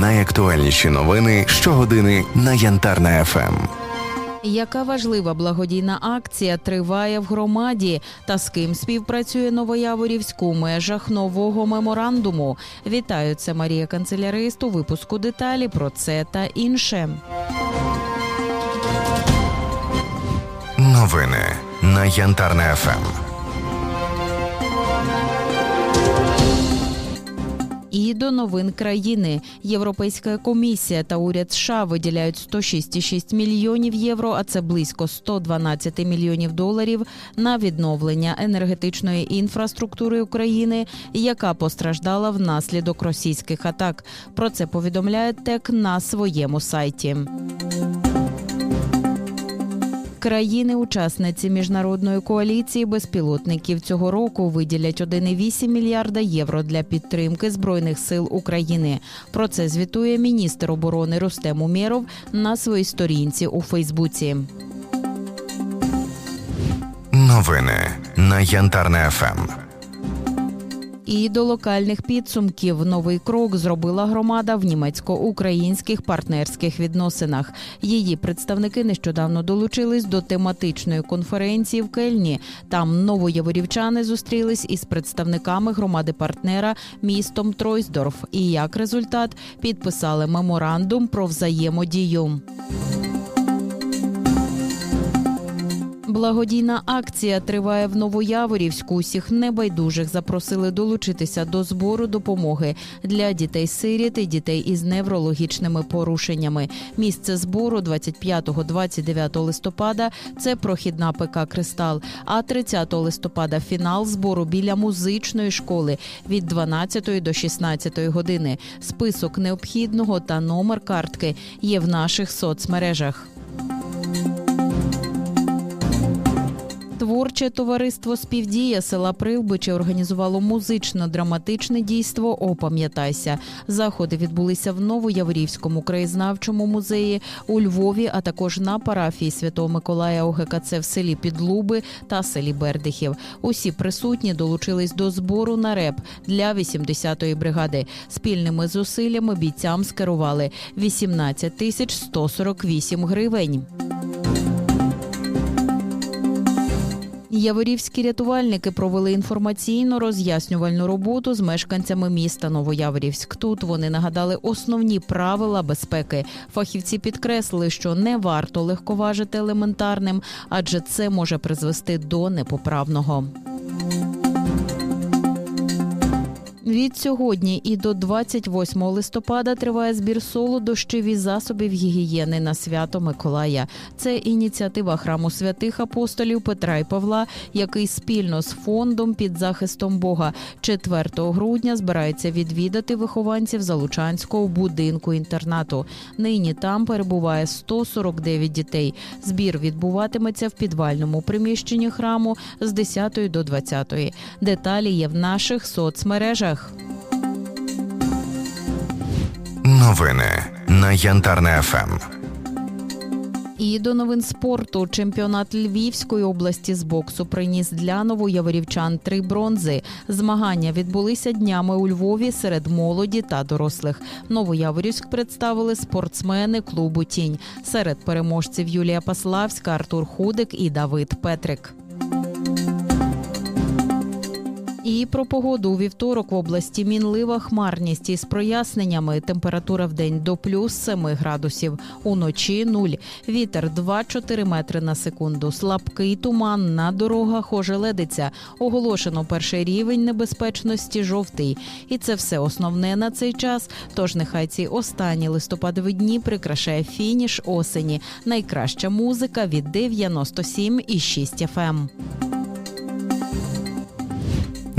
Найактуальніші новини щогодини на Янтарна ем. ФМ. Яка важлива благодійна акція триває в громаді та з ким співпрацює Новояворівськ у межах нового меморандуму? Вітаю, це Марія Канцелярист у випуску деталі про це та інше. Новини на Янтарна ем. ФМ. І до новин країни Європейська комісія та уряд США виділяють 106,6 мільйонів євро, а це близько 112 мільйонів доларів на відновлення енергетичної інфраструктури України, яка постраждала внаслідок російських атак. Про це повідомляє ТЕК на своєму сайті. Країни-учасниці міжнародної коаліції безпілотників цього року виділять 1,8 мільярда євро для підтримки збройних сил України. Про це звітує міністр оборони Рустем Умєров на своїй сторінці у Фейсбуці. Новини на Янтарне ФМ. І до локальних підсумків новий крок зробила громада в німецько-українських партнерських відносинах. Її представники нещодавно долучились до тематичної конференції в Кельні. Там новояворівчани зустрілись із представниками громади партнера містом Тройсдорф. І як результат підписали меморандум про взаємодію. Благодійна акція триває в Новояворівську. Усіх небайдужих запросили долучитися до збору допомоги для дітей-сиріт і дітей із неврологічними порушеннями. Місце збору 25-29 листопада це прохідна ПК Кристал. А 30 листопада фінал збору біля музичної школи від 12 до 16 години. Список необхідного та номер картки є в наших соцмережах. Творче товариство Співдія села Привбичі організувало музично-драматичне дійство Опам'ятайся. Заходи відбулися в Новояворівському краєзнавчому музеї у Львові, а також на парафії Святого Миколая ОГКЦ в селі Підлуби та селі Бердихів. Усі присутні долучились до збору на реп для 80-ї бригади. Спільними зусиллями бійцям скерували 18 тисяч 148 гривень. Яворівські рятувальники провели інформаційно роз'яснювальну роботу з мешканцями міста Новояворівськ. Тут вони нагадали основні правила безпеки. Фахівці підкреслили, що не варто легковажити елементарним, адже це може призвести до непоправного. Від сьогодні і до 28 листопада триває збір солодощів засобів гігієни на свято Миколая. Це ініціатива храму святих апостолів Петра і Павла, який спільно з фондом під захистом Бога 4 грудня збирається відвідати вихованців Залучанського будинку інтернату. Нині там перебуває 149 дітей. Збір відбуватиметься в підвальному приміщенні храму з 10 до 20. Деталі є в наших соцмережах. Новини на Янтарна ФМ. І до новин спорту чемпіонат Львівської області з боксу приніс для новояворівчан три бронзи. Змагання відбулися днями у Львові серед молоді та дорослих. Новояворівськ представили спортсмени клубу Тінь. Серед переможців Юлія Паславська, Артур Худик і Давид Петрик. І про погоду у вівторок в області мінлива хмарність із проясненнями. Температура в день до плюс 7 градусів. Уночі нуль. Вітер 2-4 метри на секунду. Слабкий туман на дорогах ожеледиться. Оголошено перший рівень небезпечності жовтий. І це все основне на цей час. Тож нехай ці останні листопадові дні прикрашає фініш осені. Найкраща музика від 97,6 FM.